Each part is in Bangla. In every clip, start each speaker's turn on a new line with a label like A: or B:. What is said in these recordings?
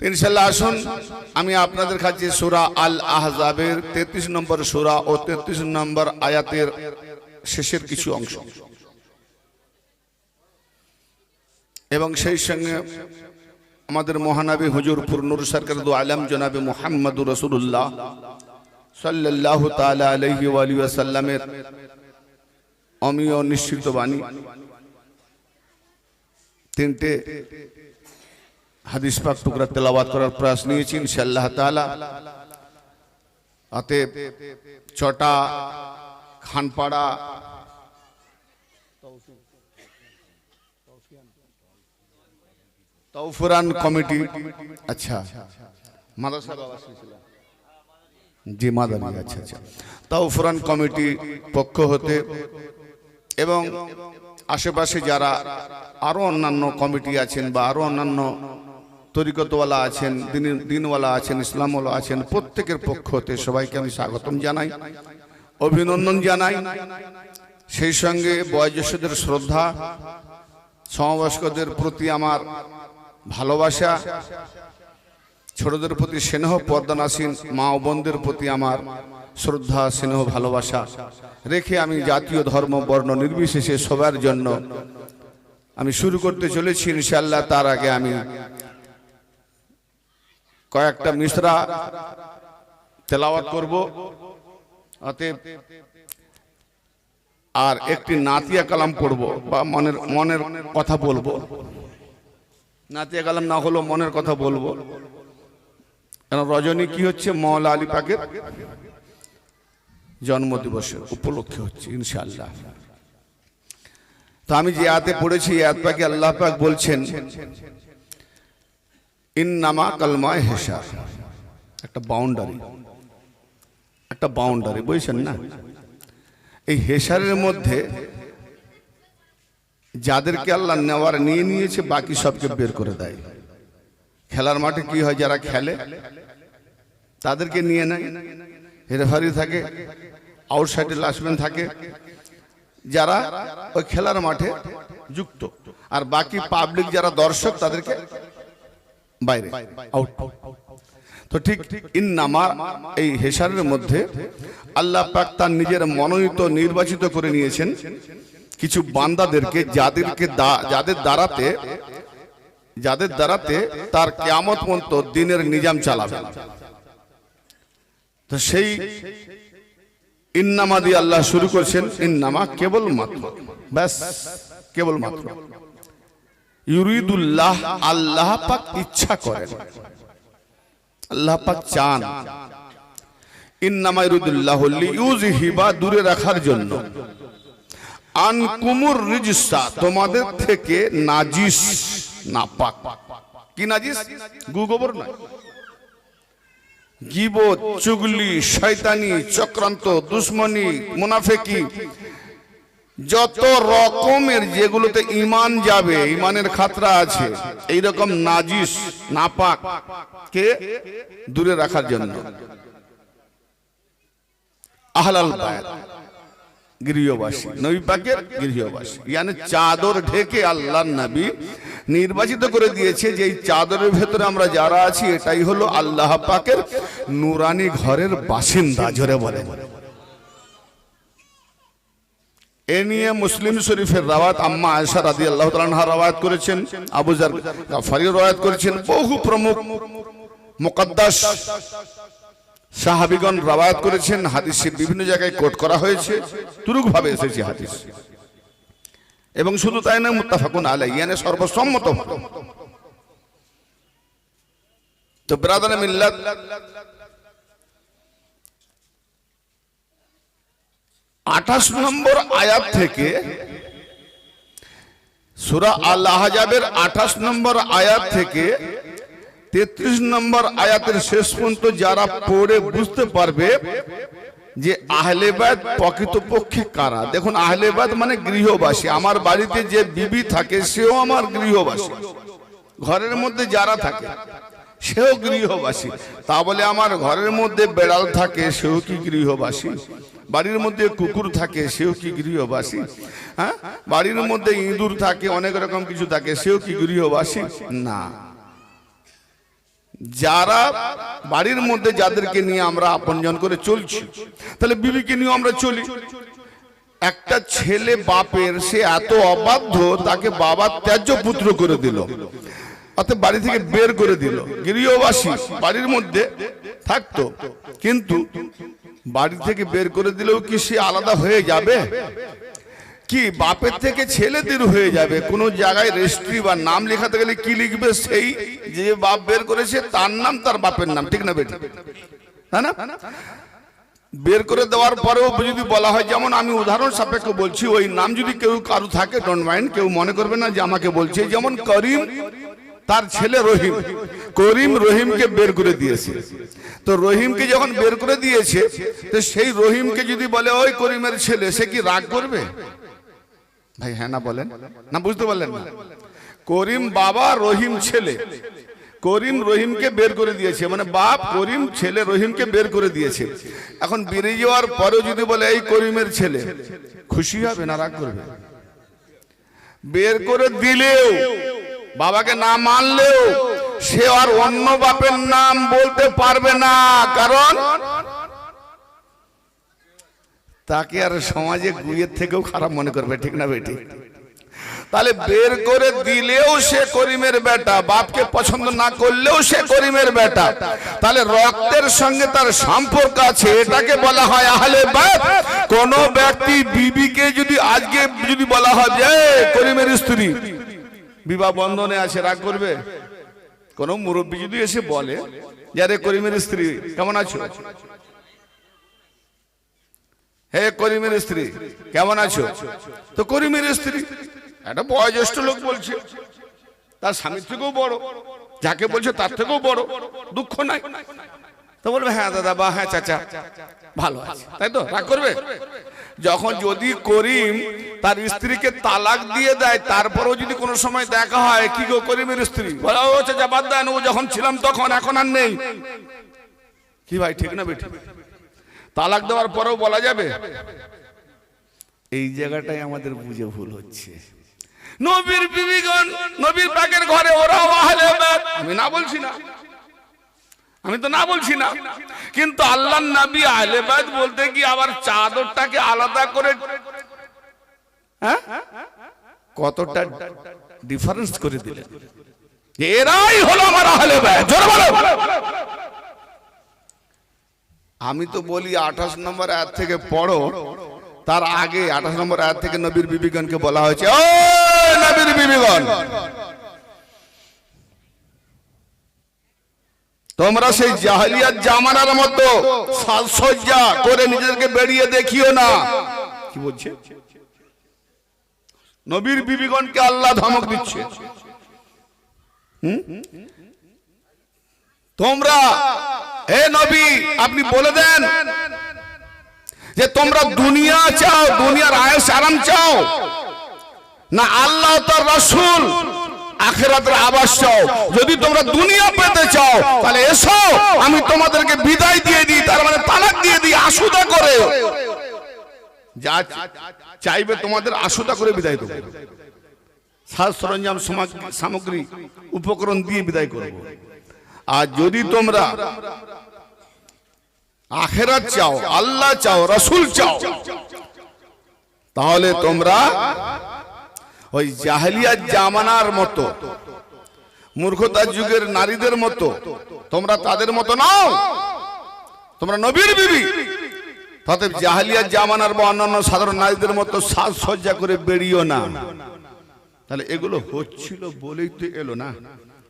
A: ইনশাল্লাহ আসুন, আমি আপনাদের কাছে সুরা আল আহজাবের তেত্রিশ নম্বর সুরা ও তেত্রিশ নম্বর আয়াতের শেষের কিছু অংশ। এবং সেই সঙ্গে আমাদের মহানবী হুজুরপুর নুর সরকার দু আলম জনাবে মোহাম্মদুর রসুল্লাহ সাল্লাহ তালা আলহি আলী সাল্লামের অমীয় নিশ্চিত বাণী। তিনটে হাদিস পাক টুকরা তেলাওয়াত করার প্রয়াস নিয়েছি, ইনশাআল্লাহ তাআলা। অতএব ছটা খানপাড়া তৌফুরান কমিটি আচ্ছা মাদ্রাসা জি, মাদানি আচ্ছা আচ্ছা। তৌফুরান কমিটি পক্ষ হতে এবং আশেপাশে যারা আরও অন্যান্য কমিটি আছেন বা আরও অন্যান্য তরিকতওয়ালা আছেন দিন দিনওয়ালা আছেন, ইসলামওয়ালা আছেন, প্রত্যেকের পক্ষ হতে সবাইকে আমি স্বাগতম জানাই, অভিনন্দন জানাই। সেই সঙ্গে বয়োজ্যেষ্ঠদের শ্রদ্ধা, সমবয়স্কদের প্রতি আমার ভালোবাসা, ছোটদের প্রতি স্নেহ, পর্দানাসীন মা ও বোনদের প্রতি আমার শ্রদ্ধা, স্নেহ, ভালোবাসা রেখে আমি জাতীয় ধর্ম, বর্ণ নির্বিশেষে সবার জন্য আমি শুরু করতে চলেছি। ইনশাল্লাহ তার আগে আমি কয়েকটা মিশ্রা তেলাওয়াত করব। অতএব আর একটি নাতিয়া কালাম পড়ব বা মনের মনের কথা বলব। নাতিয়া কালাম না হলেও মনের কথা বলব। কেন রজনী কি হচ্ছে? মৌলা আলী পাকের জন্মদিবসের উপলক্ষে হচ্ছে, ইনশাআল্লাহ। তো আমি যে আয়াতে পড়েছি আয়াত পাকে আল্লাহ পাক বলছেন ইন নামা কালমায় হেসা একটা বাউন্ডারি একটা বাউন্ডারি বুঝছেন না? এই হেসারের মধ্যে যাদেরকে আল্লাহ নেওয়ার নিয়ে নিয়েছে, বাকি সবকে বের করে দেয়। খেলার মাঠে কি হয়, যারা খেলে, তাদেরকে নিয়ে নেয়। রেফারি থাকে আউটসাইডে লাসম্যান থাকে। যারা ওই খেলার মাঠে যুক্ত। আর বাকি পাবলিক যারা দর্শক, তাদেরকে বাইরে। আউট তো ঠিক ইন নামা এই হেসারের মধ্যে আল্লাহ পাক তার নিজের মনোনীত নির্বাচিত করে নিয়েছেন কিছু বান্দাদেরকে যাদেরকে যাদের দ্বারাতে যাদের দ্বারাতে তার কেয়ামত মন্ত দিনের নিজাম চালাবে। তো সেই ইন্নামা দিয়ে আল্লাহ শুরু করছেন ইন্নামা কেবল মাত্র ব্যাস কেবল মাত্র ইউরিদুল্লাহ আল্লাহ পাক ইচ্ছা করেন। আল্লাহ পাক চান। ইন্নামা ইউরিদুল্লাহ লিউজহিবা দূরে রাখার জন্য। আন কুমুর রিজসা, তোমাদের থেকে নাজিস, নাপাক। কি নাজিস? গু নয়। গিবত, চুগলি, শয়তানি, চক্রান্ত, দুশ্মনী, মুনাফেকি যত রকমের যেগুলোতে ইমান যাবে ইমানের খাতরা আছে এই রকম নাজিস, নাপাক, কে? দূরে রাখার জন্য। আহলাল গৃহবাসী, নবী পাকের গৃহবাসী। ইয়ানি চাদর ঢেকে আল্লাহ নবী নির্বাচিত করে দিয়েছে যে এই চাদরের ভেতরে আমরা যারা আছি, এটাই হলো আল্লাহ পাকের নুরানি ঘরের বাসিন্দা, জোরে বলে বলে এ নিয়ে মুসলিম শরীফের রাওয়াত আম্মা আয়েশা রাদিয়াল্লাহু তাআলা আনহা রাওয়াত করেছেন, আবু জার গাফারি রাওয়াত করেছেন, বহু প্রমুখ, মুকদ্দাস সাহাবিগণ রাওয়ায়াত করেছেন, হাদিসের বিভিন্ন জায়গায় কোট করা হয়েছে তুরুক ভাবে এসেছে হাদিস। এবং শুধু তাই না মুত্তাফাকুন আলাই ইয়ানে সর্বসম্মত। তো ব্রাদার মিল্লাত আঠাশ নম্বর আয়াত থেকে সুরা আল আঠাশ নম্বর আয়াত থেকে তেত্রিশ নম্বর আয়াতের শেষ পর্যন্ত যারা পড়ে বুঝতে পারবে যে আহলেবাদ প্রকৃতপক্ষে কারা? দেখুন আহলেবাদ মানে গৃহবাসী। আমার বাড়িতে যে বিবি থাকে, সেও আমার গৃহবাসী। ঘরের মধ্যে যারা থাকে, সেও গৃহবাসী। তা বলে আমার ঘরের মধ্যে বেড়াল থাকে, সেও কি গৃহবাসী? বাড়ির মধ্যে কুকুর থাকে, সেও কি গৃহবাসী? হ্যাঁ? বাড়ির মধ্যে ইঁদুর থাকে, অনেক রকম কিছু থাকে, সেও কি গৃহবাসী? না। যারা বাড়ির মধ্যে যাদেরকে নিয়ে আমরা আপনজন করে চলছি, তাহলে বিবিকে নিয়ে আমরা চলি। একটা ছেলে বাপের, সে এত অবাধ্য, তাকে বাবা ত্যায্য পুত্র করে দিল। অর্থাৎ বাড়ি থেকে বের করে দিল। গৃহবাসী বাড়ির মধ্যে থাকতো। কিন্তু বাড়ি থেকে বের করে দিলেও কি সে আলাদা হয়ে যাবে? কি বাপের থেকে ছেলেদের হয়ে যাবে? কোন জায়গায় রেজিস্ট্রি বা নাম লেখাতে গেলে কি লিখবে সেই যে বাপ বের করেছে, তার নাম তার বাপের নাম, ঠিক না বেটি? তাই না? বের করে দেওয়ার পরেও যদি বলা হয়, যেমন আমি উদাহরণ সাপেক্ষ বলছি, ওই নাম যদি কেউ কারও থাকে ডোন্ট মাইন্ড কেউ মনে করবে না যে আমাকে বলছে। যেমন করিম তার ছেলে রহিম, করিম রহিমকে বের করে দিয়েছে। তো রহিমকে যখন বের করে দিয়েছে, তো সেই রহিমকে যদি বলে, ওই করিমের ছেলে, সে কি রাগ করবে? ভাই হ্যাঁ না বলেন। না, বুঝতে পারলেন না। করিম বাবা রহিম ছেলে। করিম রহিমকে বের করে দিয়েছে। মানে বাপ করিম ছেলে রহিমকে বের করে দিয়েছে। এখন বেরিয়ে যাওয়ার পরেও যদি বলে, এই করিমের ছেলে, খুশি হবে না, রাগ করবে? বের করে দিলেও বাবাকে না মানলেও সে আর অন্য বাপের নাম বলতে পারবে না। কারণ তাকে আর সমাজে গুয়ের থেকেও খারাপ মনে করবে, ঠিক না বেটি? তাহলে বের করে দিলেও সে করিমের বেটা, বাপকে পছন্দ না করলেও সে করিমের বেটা। তাহলে রক্তের সঙ্গে তার সম্পর্ক আছে, এটাকে বলা হয় আহলে বাপ কোন ব্যক্তি বিবিকে যদি আজকে যদি বলা হয় যে করিমের স্ত্রী বিবাহ বন্ধনে আছে, রাগ করবে? কোন মুরব্বী যদি এসে বলে যে, আরে করিমের স্ত্রী, কেমন আছো? হে করিমের স্ত্রী, কেমন আছো? তো করিমের স্ত্রী, একটা বয়োজ্যেষ্ঠ লোক বলছে, তার স্বামীর থেকেও বড়, যাকে বলছে তার থেকেও বড়, দুঃখ নাই। তো বলবে হ্যাঁ দাদা, বা হ্যাঁ চাচা। ভালো আছে। তাই তো? রাগ করবে? যখন যদি করিম তার স্ত্রীকে তালাক দিয়ে দেয়, তারপরেও যদি কোনো সময় দেখা হয়, কি গো করিমের স্ত্রী? বলে, ও চাচা, বাদ দেন, ও যখন ছিলাম তখন, এখন আর নেই। কি ভাই, ঠিক না বেঠিক? তালাক দেওয়ার পরেও বলা যাবে? এই জায়গাটাই আমাদের বুঝে ভুল হচ্ছে। নবীর বিবিগণ, নবীর পাকের ঘরে ওরাও আহলে। আমি না বলছি না। আমি তো না বলছি না। কিন্তু আল্লাহ নবী আহলে বাইত বলতে কি আবার চাদরটাকে আলাদা করে হ্যাঁ? কতটা ডিফারেন্স করে দিলেন। এরাই হলো আমার আহলে বাইত। আমি তো বলি আঠাশ নম্বর আয়াত থেকে পড়ো। তার আগে আঠাশ নম্বর আয়াত থেকে নবীর বিবিগণকে বলা হয়েছে ও নবীর বিবিগণ তোমরা সেই জাহালিয়াত জামানার মতো সাজসজ্জা করে নিজেদেরকে বেরিয়ে দেখিও না। কি বলছে? নবীর বিবিগণকে আল্লাহ ধমক দিচ্ছে। তোমরা, হে নবী, আপনি বলে দেন যে তোমরা দুনিয়া চাও, দুনিয়ার আয়েস আরাম চাও, না আল্লাহ তার রাসূল আখেরাতের আবাস চাও। যদি তোমরা দুনিয়া পেতে চাও, তাহলে এসো, আমি তোমাদেরকে বিদায় দিয়ে দিই, তার মানে তালাক দিয়ে দিই, আশুদা করে। যা চাইবে তোমাদের, আশুদা করে বিদায় দেবো। সাজ সরঞ্জাম সামগ্রী উপকরণ দিয়ে বিদায় করব। আর যদি তোমরা আখেরাত চাও, আল্লাহ চাও, রসুল চাও, তাহলে তোমরা ওই জাহেলিয়া জামানার মতো, মূর্খতার যুগের নারীদের মতো, তোমরা তাদের মতো নাও। তোমরা নবীর বিবি। তাতে জাহালিয়া জামানার বা অন্যান্য সাধারণ নারীদের মতো সাজসজ্জা করে বেরিয়েও না। তাহলে এগুলো হচ্ছিল বলেই তো এলো না।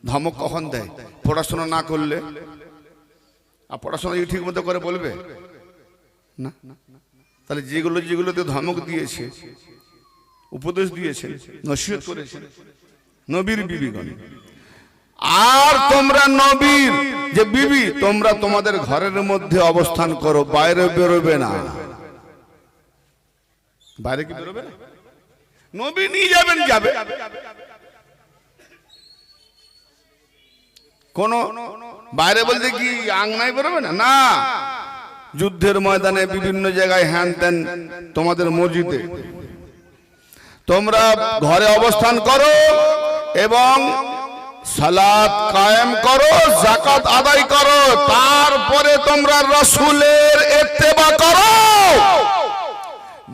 A: ধমক কখন দেয়? পড়াশোনা না করলে? আর পড়াশোনা ঠিক মতো করে বলবে? না। তাহলে যেগুলো যেগুলোতে ধমক দিয়েছে উপদেশ দিয়েছে নসিহত করেছে নবীর বিবিগণ। আর তোমরা নবীর যে বিবি, তোমরা তোমাদের ঘরের মধ্যে অবস্থান করো, বাইরে বেরোবে না। বাইরে কি বেরোবে? নবী নিয়ে যাবেন, যাবে। কোন বাইরে বলতে কি আংনায় বেরোবে না? না। যুদ্ধের ময়দানে বিভিন্ন জায়গায় হ্যান ত্যান তোমাদের মসজিদে। তোমরা ঘরে অবস্থান করো এবং সালাদ কায়েম করো জাকাত আদায় করো, তারপরে তোমরা রসুলের এত্তেবা করো।